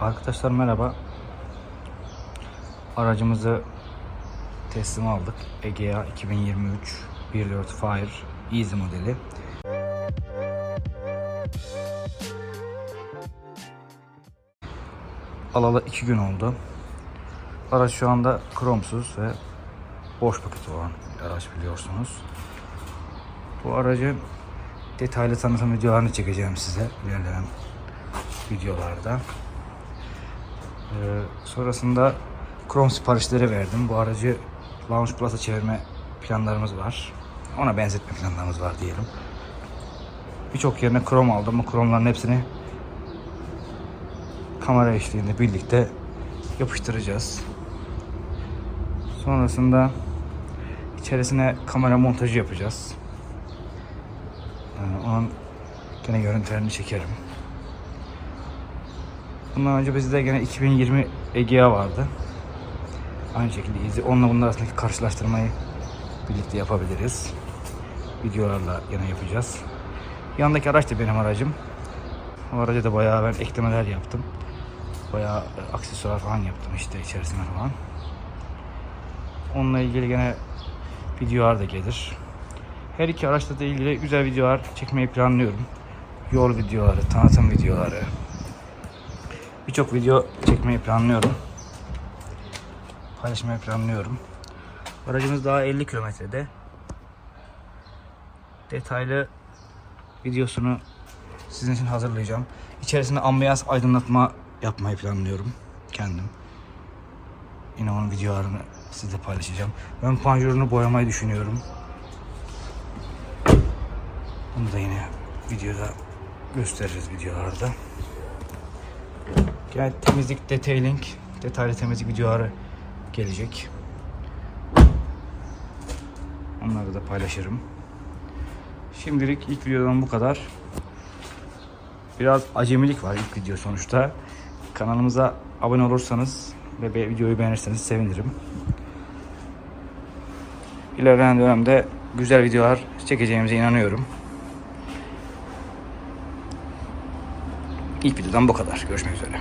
Arkadaşlar merhaba. Aracımızı teslim aldık. Egea 2023 1.4 Fire Easy modeli. Alalı 2 gün oldu. Araç şu anda kromsuz ve boş paketi olan bir araç biliyorsunuz. Bu aracı detaylı tanıtım videolarını çekeceğim size ilerleyen videolarda. Ee, sonrasında krom siparişleri verdim. Bu aracı Launch Plus'a çevirme planlarımız var. Ona benzetme planlarımız var diyelim. Birçok yerine krom aldım. Bu kromların hepsini kamera eşliğinde birlikte yapıştıracağız. Sonrasında içerisine kamera montajı yapacağız. Yani onun gene görüntülerini çekerim. Bundan önce bizde gene 2020 Egea vardı. Aynı şekilde izi. Onunla bunun arasındaki karşılaştırmayı birlikte yapabiliriz. Videolarla yine yapacağız. Yanındaki araç da benim aracım. O araca da bayağı ben eklemeler yaptım. Bayağı e, aksesuar falan yaptım işte içerisine falan. Onunla ilgili gene videolar da gelir. Her iki araçla da ilgili güzel videolar çekmeyi planlıyorum. Yol videoları, tanıtım videoları. Birçok video çekmeyi planlıyorum. Paylaşmayı planlıyorum. Aracımız daha 50 kilometrede. Detaylı videosunu sizin için hazırlayacağım. İçerisinde ambiyans aydınlatma yapmayı planlıyorum kendim. Yine onun videolarını sizle paylaşacağım. Ön panjurunu boyamayı düşünüyorum. Bunu da yine videoda gösteririz videolarda. Yani temizlik detailing, detaylı temizlik videoları gelecek. Onları da paylaşırım. Şimdilik ilk videodan bu kadar. Biraz acemilik var ilk video sonuçta. Kanalımıza abone olursanız ve videoyu beğenirseniz sevinirim. İlerleyen dönemde güzel videolar çekeceğimize inanıyorum. İlk videodan bu kadar. Görüşmek üzere.